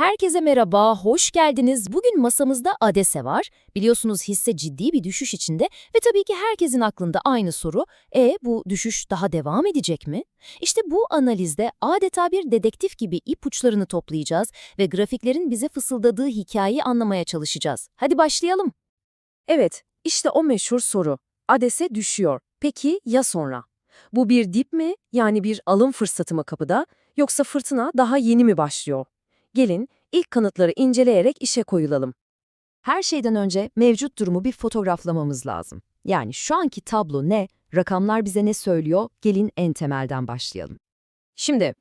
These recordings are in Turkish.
Herkese merhaba, hoş geldiniz. Bugün masamızda ADESE var. Biliyorsunuz hisse ciddi bir düşüş içinde ve tabii ki herkesin aklında aynı soru. E bu düşüş daha devam edecek mi? İşte bu analizde adeta bir dedektif gibi ipuçlarını toplayacağız ve grafiklerin bize fısıldadığı hikayeyi anlamaya çalışacağız. Hadi başlayalım. Evet, işte o meşhur soru. ADES'e düşüyor. Peki ya sonra? Bu bir dip mi, yani bir alım fırsatı mı kapıda, yoksa fırtına daha yeni mi başlıyor? Gelin, ilk kanıtları inceleyerek işe koyulalım. Her şeyden önce mevcut durumu bir fotoğraflamamız lazım. Yani şu anki tablo ne, rakamlar bize ne söylüyor, gelin en temelden başlayalım. Şimdi,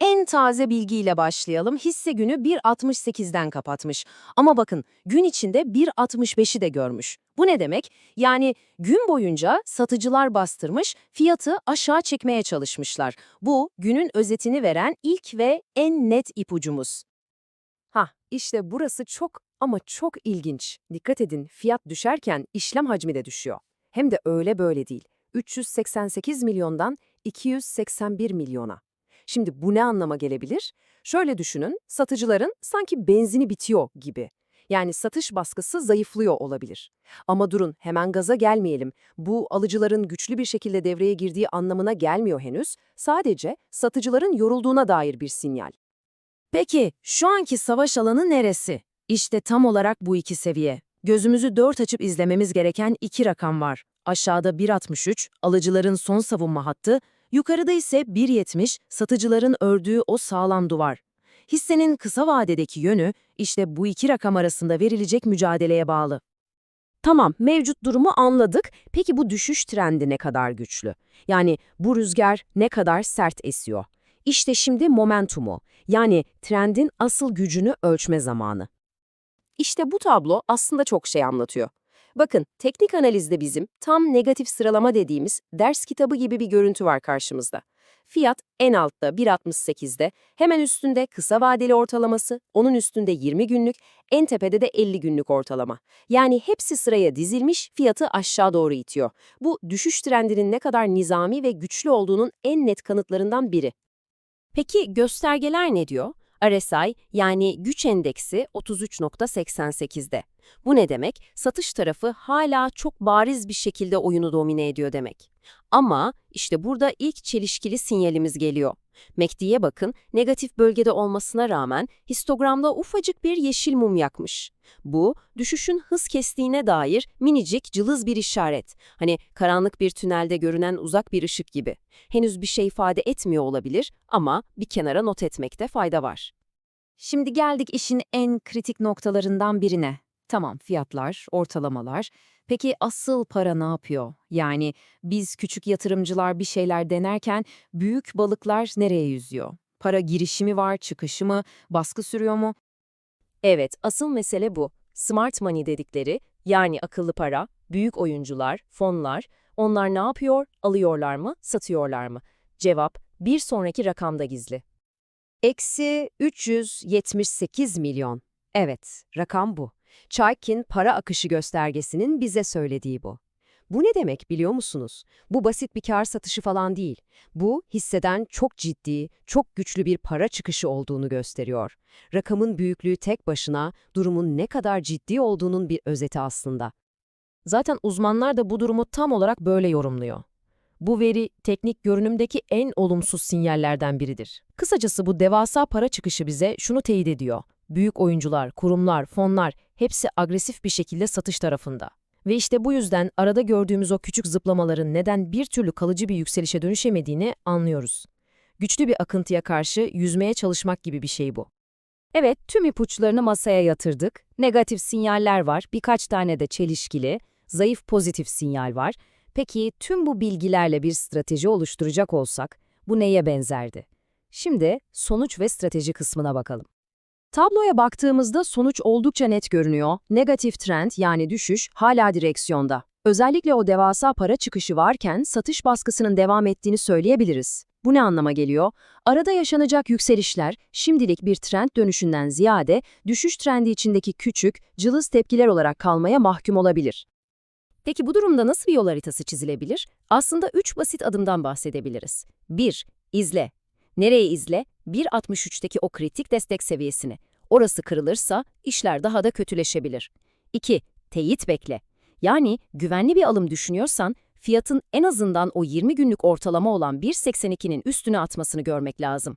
en taze bilgiyle başlayalım. Hisse günü 1.68'den kapatmış. Ama bakın, gün içinde 1.65'i de görmüş. Bu ne demek? Yani gün boyunca satıcılar bastırmış, fiyatı aşağı çekmeye çalışmışlar. Bu, günün özetini veren ilk ve en net ipucumuz. Hah, işte burası çok ama çok ilginç. Dikkat edin, fiyat düşerken işlem hacmi de düşüyor. Hem de öyle böyle değil. 388 milyondan 281 milyona. Şimdi bu ne anlama gelebilir? Şöyle düşünün, satıcıların sanki benzini bitiyor gibi. Yani satış baskısı zayıflıyor olabilir. Ama durun, hemen gaza gelmeyelim. Bu alıcıların güçlü bir şekilde devreye girdiği anlamına gelmiyor henüz. Sadece satıcıların yorulduğuna dair bir sinyal. Peki, şu anki savaş alanı neresi? İşte tam olarak bu iki seviye. Gözümüzü dört açıp izlememiz gereken iki rakam var. Aşağıda 1.63, alıcıların son savunma hattı, yukarıda ise 1.70, satıcıların ördüğü o sağlam duvar. Hissenin kısa vadedeki yönü, işte bu iki rakam arasında verilecek mücadeleye bağlı. Tamam, mevcut durumu anladık. Peki bu düşüş trendi ne kadar güçlü? Yani bu rüzgar ne kadar sert esiyor? İşte şimdi momentumu, yani trendin asıl gücünü ölçme zamanı. İşte bu tablo aslında çok şey anlatıyor. Bakın, teknik analizde bizim tam negatif sıralama dediğimiz ders kitabı gibi bir görüntü var karşımızda. Fiyat en altta 1.68'de, hemen üstünde kısa vadeli ortalaması, onun üstünde 20 günlük, en tepede de 50 günlük ortalama. Yani hepsi sıraya dizilmiş, fiyatı aşağı doğru itiyor. Bu düşüş trendinin ne kadar nizami ve güçlü olduğunun en net kanıtlarından biri. Peki göstergeler ne diyor? RSI yani güç endeksi 33.88'de. Bu ne demek? Satış tarafı hala çok bariz bir şekilde oyunu domine ediyor demek. Ama işte burada ilk çelişkili sinyalimiz geliyor. MACD'ye bakın, negatif bölgede olmasına rağmen histogramda ufacık bir yeşil mum yakmış. Bu, düşüşün hız kestiğine dair minicik, cılız bir işaret. Hani karanlık bir tünelde görünen uzak bir ışık gibi. Henüz bir şey ifade etmiyor olabilir ama bir kenara not etmekte fayda var. Şimdi geldik işin en kritik noktalarından birine. Tamam, fiyatlar, ortalamalar. Peki asıl para ne yapıyor? Yani biz küçük yatırımcılar bir şeyler denerken büyük balıklar nereye yüzüyor? Para girişi mi var, çıkışı mı, baskı sürüyor mu? Evet, asıl mesele bu. Smart money dedikleri, yani akıllı para, büyük oyuncular, fonlar, onlar ne yapıyor, alıyorlar mı, satıyorlar mı? Cevap, bir sonraki rakamda gizli. Eksi 378 milyon. Evet, rakam bu. Chaikin para akışı göstergesinin bize söylediği bu. Bu ne demek biliyor musunuz? Bu basit bir kar satışı falan değil. Bu hisseden çok ciddi, çok güçlü bir para çıkışı olduğunu gösteriyor. Rakamın büyüklüğü tek başına durumun ne kadar ciddi olduğunun bir özeti aslında. Zaten uzmanlar da bu durumu tam olarak böyle yorumluyor. Bu veri teknik görünümdeki en olumsuz sinyallerden biridir. Kısacası bu devasa para çıkışı bize şunu teyit ediyor. Büyük oyuncular, kurumlar, fonlar hepsi agresif bir şekilde satış tarafında. Ve işte bu yüzden arada gördüğümüz o küçük zıplamaların neden bir türlü kalıcı bir yükselişe dönüşemediğini anlıyoruz. Güçlü bir akıntıya karşı yüzmeye çalışmak gibi bir şey bu. Evet, tüm ipuçlarını masaya yatırdık. Negatif sinyaller var, birkaç tane de çelişkili, zayıf pozitif sinyal var. Peki tüm bu bilgilerle bir strateji oluşturacak olsak bu neye benzerdi? Şimdi sonuç ve strateji kısmına bakalım. Tabloya baktığımızda sonuç oldukça net görünüyor. Negatif trend yani düşüş hala direksiyonda. Özellikle o devasa para çıkışı varken satış baskısının devam ettiğini söyleyebiliriz. Bu ne anlama geliyor? Arada yaşanacak yükselişler şimdilik bir trend dönüşünden ziyade düşüş trendi içindeki küçük, cılız tepkiler olarak kalmaya mahkum olabilir. Peki bu durumda nasıl bir yol haritası çizilebilir? Aslında üç basit adımdan bahsedebiliriz. 1. İzle. Nereye izle? 1.63'teki o kritik destek seviyesini. Orası kırılırsa işler daha da kötüleşebilir. 2. Teyit bekle. Yani güvenli bir alım düşünüyorsan fiyatın en azından o 20 günlük ortalama olan 1.82'nin üstüne atmasını görmek lazım.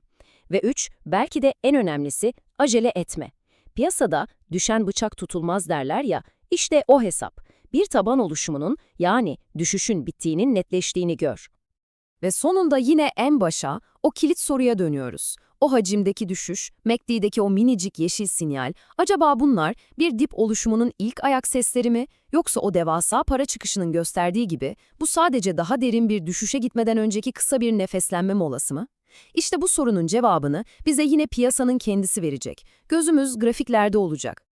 Ve 3. Belki de en önemlisi acele etme. Piyasada düşen bıçak tutulmaz derler ya, işte o hesap. Bir taban oluşumunun yani düşüşün bittiğinin netleştiğini gör. Ve sonunda yine en başa, o kilit soruya dönüyoruz. O hacimdeki düşüş, MACD'deki o minicik yeşil sinyal, acaba bunlar bir dip oluşumunun ilk ayak sesleri mi, yoksa o devasa para çıkışının gösterdiği gibi bu sadece daha derin bir düşüşe gitmeden önceki kısa bir nefeslenme molası mı? İşte bu sorunun cevabını bize yine piyasanın kendisi verecek. Gözümüz grafiklerde olacak.